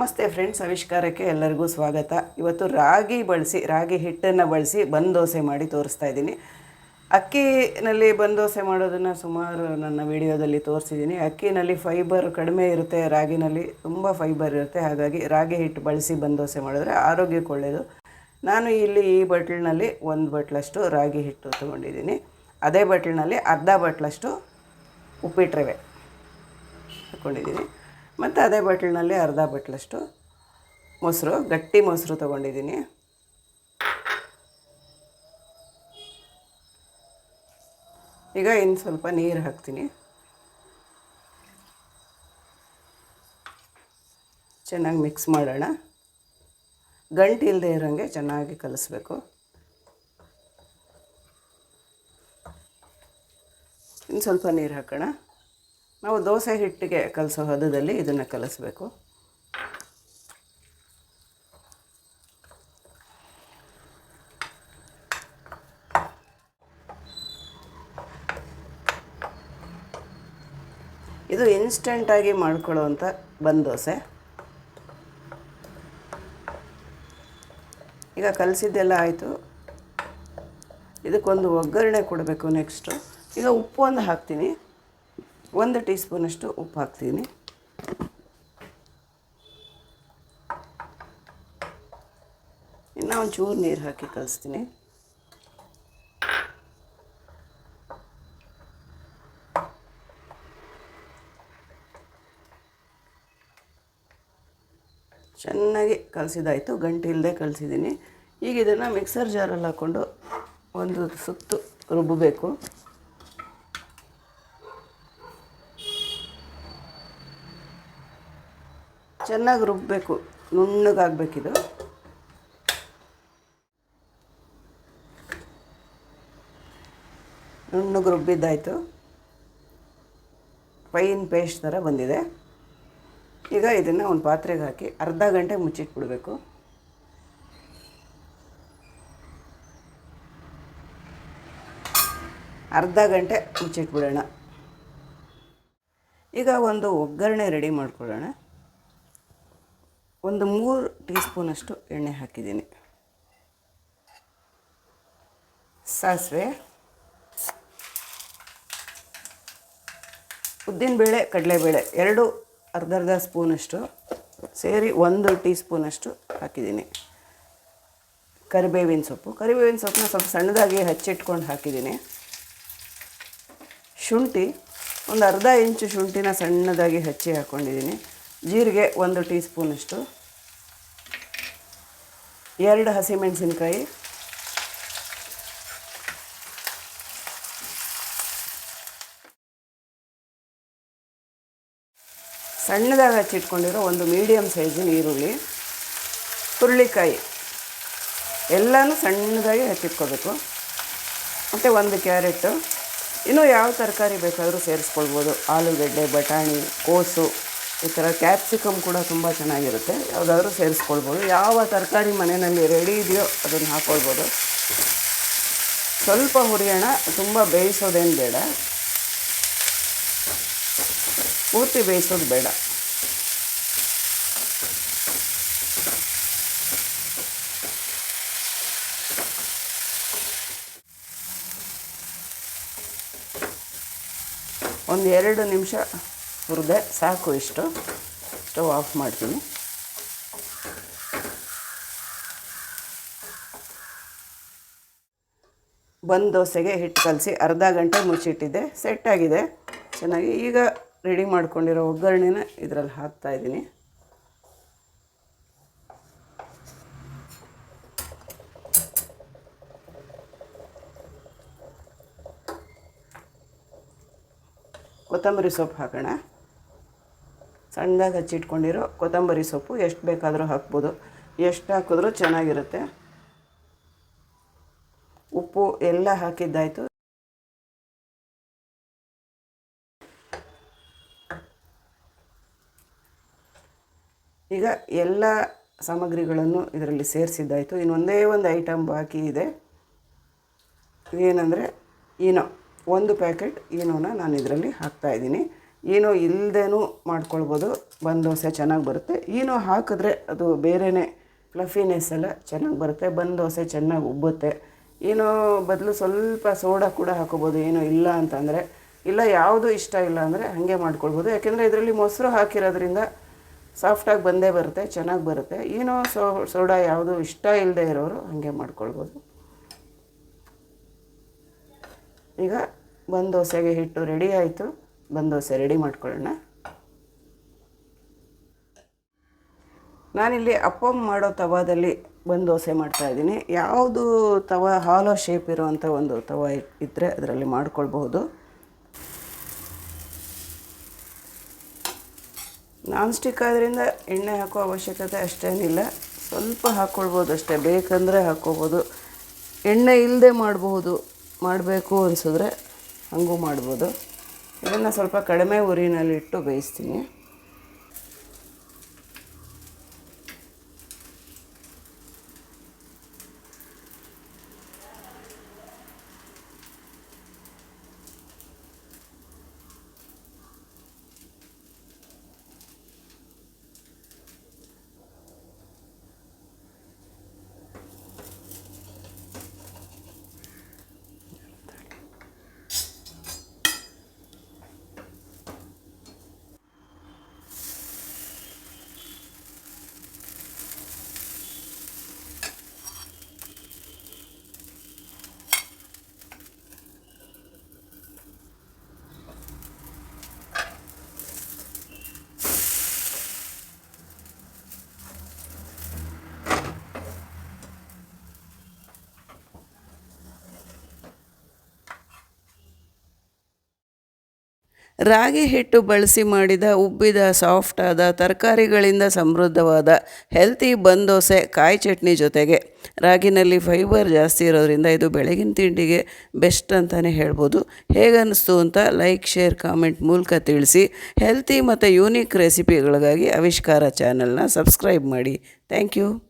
ನಮಸ್ತೆ ಫ್ರೆಂಡ್ಸ್, ಆವಿಷ್ಕಾರಕ್ಕೆ ಎಲ್ಲರಿಗೂ ಸ್ವಾಗತ. ಇವತ್ತು ರಾಗಿ ಬಳಸಿ, ರಾಗಿ ಹಿಟ್ಟನ್ನು ಬಳಸಿ ಬಂದೋಸೆ ದೋಸೆ ಮಾಡಿ ತೋರಿಸ್ತಾ ಇದ್ದೀನಿ. ಅಕ್ಕಿನಲ್ಲಿ ಬಂದೋಸೆ ದೋಸೆ ಮಾಡೋದನ್ನು ಸುಮಾರು ನನ್ನ ವಿಡಿಯೋದಲ್ಲಿ ತೋರಿಸಿದ್ದೀನಿ. ಅಕ್ಕಿನಲ್ಲಿ ಫೈಬರ್ ಕಡಿಮೆ ಇರುತ್ತೆ, ರಾಗಿನಲ್ಲಿ ತುಂಬ ಫೈಬರ್ ಇರುತ್ತೆ. ಹಾಗಾಗಿ ರಾಗಿ ಹಿಟ್ಟು ಬಳಸಿ ಬಂದೋಸೆ ದೋಸೆ ಮಾಡಿದ್ರೆ ಆರೋಗ್ಯಕ್ಕೆ ಒಳ್ಳೆಯದು ನಾನು ಇಲ್ಲಿ ಈ ಬಟ್ಲಿನಲ್ಲಿ ಒಂದು ಬಟ್ಲಷ್ಟು ರಾಗಿ ಹಿಟ್ಟು ತೊಗೊಂಡಿದ್ದೀನಿ. ಅದೇ ಬಟ್ಲಿನಲ್ಲಿ ಅರ್ಧ ಬಟ್ಲಷ್ಟು ಉಪ್ಪಿಟ್ಟರೆವೆ ತಗೊಂಡಿದ್ದೀನಿ. ಮತ್ತು ಅದೇ ಬಾಟ್ಲಿನಲ್ಲಿ ಅರ್ಧ ಬಾಟ್ಲಷ್ಟು ಮೊಸರು, ಗಟ್ಟಿ ಮೊಸರು ತೊಗೊಂಡಿದ್ದೀನಿ. ಈಗ ಇನ್ನು ಸ್ವಲ್ಪ ನೀರು ಹಾಕ್ತೀನಿ. ಚೆನ್ನಾಗಿ ಮಿಕ್ಸ್ ಮಾಡೋಣ. ಗಂಟು ಇಲ್ಲದೆ ಇರೋಂಗೆ ಚೆನ್ನಾಗಿ ಕಲಿಸ್ಬೇಕು. ಇನ್ನು ಸ್ವಲ್ಪ ನೀರು ಹಾಕೋಣ. ನಾವು ದೋಸೆ ಹಿಟ್ಟಿಗೆ ಕಲಸೋ ಹದದಲ್ಲಿ ಇದನ್ನು ಕಲಿಸ್ಬೇಕು. ಇದು ಇನ್ಸ್ಟೆಂಟಾಗಿ ಮಾಡ್ಕೊಳ್ಳೋವಂಥ ಬಂದ್ ದೋಸೆ. ಈಗ ಕಲಸಿದ್ದೆಲ್ಲ ಆಯಿತು. ಇದಕ್ಕೊಂದು ಒಗ್ಗರಣೆ ಕೊಡಬೇಕು ನೆಕ್ಸ್ಟು ಈಗ ಉಪ್ಪು ಒಂದು ಹಾಕ್ತೀನಿ. ಒಂದು ಟೀ ಸ್ಪೂನಷ್ಟು ಉಪ್ಪು ಹಾಕ್ತೀನಿ. ಇನ್ನು ಒಂಚೂರು ನೀರು ಹಾಕಿ ಕಲಿಸ್ತೀನಿ. ಚೆನ್ನಾಗಿ ಕಲಸಿದಾಯಿತು, ಗಂಟೆ ಇಲ್ಲದೆ ಕಲಿಸಿದ್ದೀನಿ ಈಗ ಇದನ್ನು ಮಿಕ್ಸರ್ ಜಾರಲ್ಲಿ ಹಾಕ್ಕೊಂಡು ಒಂದು ಸುತ್ತು ರುಬ್ಬಬೇಕು. ಚೆನ್ನಾಗಿ ರುಬ್ಬಬೇಕು ನುಣ್ಣಗಾಗಬೇಕಿದು. ನುಣ್ಣಗೆ ರುಬ್ಬಿದ್ದಾಯಿತು. ಫೈನ್ ಪೇಸ್ಟ್ ಥರ ಬಂದಿದೆ. ಈಗ ಇದನ್ನು ಒಂದು ಪಾತ್ರೆಗೆ ಹಾಕಿ ಅರ್ಧ ಗಂಟೆ ಮುಚ್ಚಿಟ್ಬಿಡಬೇಕು. ಅರ್ಧ ಗಂಟೆ ಮುಚ್ಚಿಟ್ಬಿಡೋಣ. ಈಗ ಒಂದು ಒಗ್ಗರಣೆ ರೆಡಿ ಮಾಡ್ಕೊಳ್ಳೋಣ. ಒಂದು ಮೂರು ಟೀ ಸ್ಪೂನಷ್ಟು ಎಣ್ಣೆ ಹಾಕಿದ್ದೀನಿ. ಸಾಸಿವೆ. ಉದ್ದಿನಬೇಳೆ, ಕಡಲೆಬೇಳೆ, ಎರಡು ಅರ್ಧ ಅರ್ಧ ಸ್ಪೂನಷ್ಟು ಸೇರಿ ಒಂದು ಟೀ ಸ್ಪೂನಷ್ಟು ಹಾಕಿದ್ದೀನಿ. ಕರಿಬೇವಿನ ಸೊಪ್ಪು. ಕರಿಬೇವಿನ ಸೊಪ್ಪನ್ನ ಸ್ವಲ್ಪ ಸಣ್ಣದಾಗಿ ಹಚ್ಚಿಟ್ಕೊಂಡು ಹಾಕಿದ್ದೀನಿ. ಶುಂಠಿ, ಒಂದು ಅರ್ಧ ಇಂಚು ಶುಂಠಿನ ಸಣ್ಣದಾಗಿ ಹಚ್ಚಿ ಹಾಕ್ಕೊಂಡಿದ್ದೀನಿ ಜೀರಿಗೆ ಒಂದು ಟೀ ಸ್ಪೂನಷ್ಟು ಎರಡು ಹಸಿಮೆಣಸಿನ್ಕಾಯಿ. ಸಣ್ಣದಾಗಿ ಹಚ್ಚಿಟ್ಕೊಂಡಿರೋ ಒಂದು ಮೀಡಿಯಮ್ ಸೈಜಿನ ಈರುಳ್ಳಿ, ಹುರುಳಿಕಾಯಿ, ಎಲ್ಲನೂ ಸಣ್ಣದಾಗಿ ಹಚ್ಚಿಟ್ಕೋಬೇಕು. ಮತ್ತು ಒಂದು ಕ್ಯಾರೆಟು. ಇನ್ನೂ ಯಾವ ತರಕಾರಿ ಬೇಕಾದರೂ ಸೇರಿಸ್ಕೊಳ್ಬೋದು. ಆಲೂಗಡ್ಡೆ, ಬಟಾಣಿ, ಕೋಸು. ಈ ಥರ ಕ್ಯಾಪ್ಸಿಕಮ್ ಕೂಡ ತುಂಬ ಚೆನ್ನಾಗಿರುತ್ತೆ. ಯಾವುದಾದ್ರೂ ಸೇರಿಸ್ಕೊಳ್ಬೋದು. ಯಾವ ತರಕಾರಿ ಮನೆಯಲ್ಲಿ ರೆಡಿ ಇದೆಯೋ ಅದನ್ನು ಹಾಕ್ಕೊಳ್ಬೋದು ಸ್ವಲ್ಪ ಹುರಿಯೋಣ. ತುಂಬ ಬೇಯಿಸೋದೇನು ಬೇಡ. ಪೂರ್ತಿ ಬೇಯಿಸೋದು ಬೇಡ. ಒಂದು ಎರಡು ನಿಮಿಷ ಹುರಿದೆ ಸಾಕು ಇಷ್ಟು. ಸ್ಟವ್ ಆಫ್ ಮಾಡ್ತೀನಿ. ಬಂದ್ ದೋಸೆಗೆ ಹಿಟ್ಟು ಕಲಸಿ ಅರ್ಧ ಗಂಟೆ ಮುಚ್ಚಿಟ್ಟಿದ್ದೆ. ಸೆಟ್ ಆಗಿದೆ. ಚೆನ್ನಾಗಿ ಈಗ ರೆಡಿ ಮಾಡ್ಕೊಂಡಿರೋ ಒಗ್ಗರಣೆನ ಇದರಲ್ಲಿ ಹಾಕ್ತಾ ಇದ್ದೀನಿ. ಕೊತ್ತಂಬರಿ ಸೊಪ್ಪು ಹಾಕೋಣ. ಸಣ್ಣದಾಗಿ ಹಚ್ಚಿಟ್ಕೊಂಡಿರೋ ಕೊತ್ತಂಬರಿ ಸೊಪ್ಪು ಎಷ್ಟು ಬೇಕಾದರೂ ಹಾಕ್ಬೋದು. ಎಷ್ಟು ಹಾಕಿದ್ರೂ ಚೆನ್ನಾಗಿರುತ್ತೆ. ಉಪ್ಪು ಎಲ್ಲ ಹಾಕಿದ್ದಾಯಿತು. ಈಗ ಎಲ್ಲ ಸಾಮಗ್ರಿಗಳನ್ನು ಇದರಲ್ಲಿ ಸೇರಿಸಿದ್ದಾಯಿತು. ಇನ್ನು ಒಂದೇ ಒಂದು ಐಟಮ್ ಬಾಕಿ ಇದೆ. ಏನಂದರೆ ಈನೋ ಒಂದು ಪ್ಯಾಕೆಟ್ ಈನೋನ ನಾನು ಇದರಲ್ಲಿ ಹಾಕ್ತಾಯಿದ್ದೀನಿ ಏನೋ ಇಲ್ಲದೇನೂ ಮಾಡ್ಕೊಳ್ಬೋದು. ಬನ್ ದೋಸೆ ಚೆನ್ನಾಗಿ ಬರುತ್ತೆ. ಏನೋ ಹಾಕಿದ್ರೆ ಅದು ಬೇರೆಯೇ ಫ್ಲಫಿನೆಸ್ ಎಲ್ಲ ಚೆನ್ನಾಗಿ ಬರುತ್ತೆ. ಬನ್ ದೋಸೆ ಚೆನ್ನಾಗಿ ಉಬ್ಬುತ್ತೆ. ಏನೋ ಬದಲು ಸ್ವಲ್ಪ ಸೋಡಾ ಕೂಡ ಹಾಕೋಬೋದು. ಏನೋ ಇಲ್ಲ ಅಂತಂದರೆ, ಇಲ್ಲ ಯಾವುದು ಇಷ್ಟ ಇಲ್ಲ ಅಂದರೆ ಹಾಗೆ ಮಾಡ್ಕೊಳ್ಬೋದು. ಯಾಕೆಂದರೆ ಇದರಲ್ಲಿ ಮೊಸರು ಹಾಕಿರೋದ್ರಿಂದ ಸಾಫ್ಟಾಗಿ ಬಂದೇ ಬರುತ್ತೆ, ಚೆನ್ನಾಗಿ ಬರುತ್ತೆ. ಏನೋ ಸೋ, ಸೋಡಾ ಯಾವುದು ಇಷ್ಟ ಇಲ್ಲದೆ ಇರೋರು ಹಾಗೆ ಮಾಡ್ಕೊಳ್ಬೋದು. ಈಗ ಬಂದ್ ದೋಸೆಗೆ ಹಿಟ್ಟು ರೆಡಿ ಆಯಿತು. ಬಂದ್ ದೋಸೆ ರೆಡಿ ಮಾಡ್ಕೊಳ್ಳೋಣ. ನಾನಿಲ್ಲಿ ಅಪ್ಪಮ್ ಮಾಡೋ ತವಾದಲ್ಲಿ ಬಂದು ದೋಸೆ ಮಾಡ್ತಾ ಇದ್ದೀನಿ. ಯಾವುದು ತವ, ಹಾಲೋ ಶೇಪ್ ಇರುವಂಥ ಒಂದು ತವ ಇದ್ದರೆ ಅದರಲ್ಲಿ ಮಾಡ್ಕೊಳ್ಬಹುದು. ನಾನ್ ಸ್ಟಿಕ್ ಆದ್ದರಿಂದ ಎಣ್ಣೆ ಹಾಕೋ ಅವಶ್ಯಕತೆ ಅಷ್ಟೇನಿಲ್ಲ. ಸ್ವಲ್ಪ ಹಾಕ್ಕೊಳ್ಬೋದು ಅಷ್ಟೇ. ಬೇಕಂದರೆ ಹಾಕ್ಕೋಬೋದು ಎಣ್ಣೆ ಇಲ್ಲದೆ ಮಾಡಬಹುದು. ಮಾಡಬೇಕು ಅನಿಸಿದ್ರೆ ಹಾಗೂ ಮಾಡ್ಬೋದು. ಇದನ್ನು ಸ್ವಲ್ಪ ಕಡಿಮೆ ಉರಿನಲ್ಲಿಟ್ಟು ಬೇಯಿಸ್ತೀನಿ. ರಾಗಿ ಹಿಟ್ಟು ಬಳಸಿ ಮಾಡಿದ ಉಬ್ಬಿದ ಸಾಫ್ಟ್ ಆದ ತರಕಾರಿಗಳಿಂದ ಸಮೃದ್ಧವಾದ ಹೆಲ್ತಿ ಬಂದೋಸೆ ದೋಸೆ, ಕಾಯಿ ಚಟ್ನಿ ಜೊತೆಗೆ. ರಾಗಿನಲ್ಲಿ ಫೈಬರ್ ಜಾಸ್ತಿ ಇರೋದ್ರಿಂದ ಇದು ಬೆಳಗಿನ ತಿಂಡಿಗೆ ಬೆಸ್ಟ್ ಅಂತಲೇ ಹೇಳ್ಬೋದು. ಹೇಗನ್ನಿಸ್ತು ಅಂತ ಲೈಕ್ ಶೇರ್ ಕಾಮೆಂಟ್ ಮೂಲಕ ತಿಳಿಸಿ. ಹೆಲ್ತಿ ಮತ್ತು ಯೂನಿಕ್ ರೆಸಿಪಿಗಳಿಗಾಗಿ ಆವಿಷ್ಕಾರ ಚಾನಲ್ನ ಸಬ್ಸ್ಕ್ರೈಬ್ ಮಾಡಿ. Thank you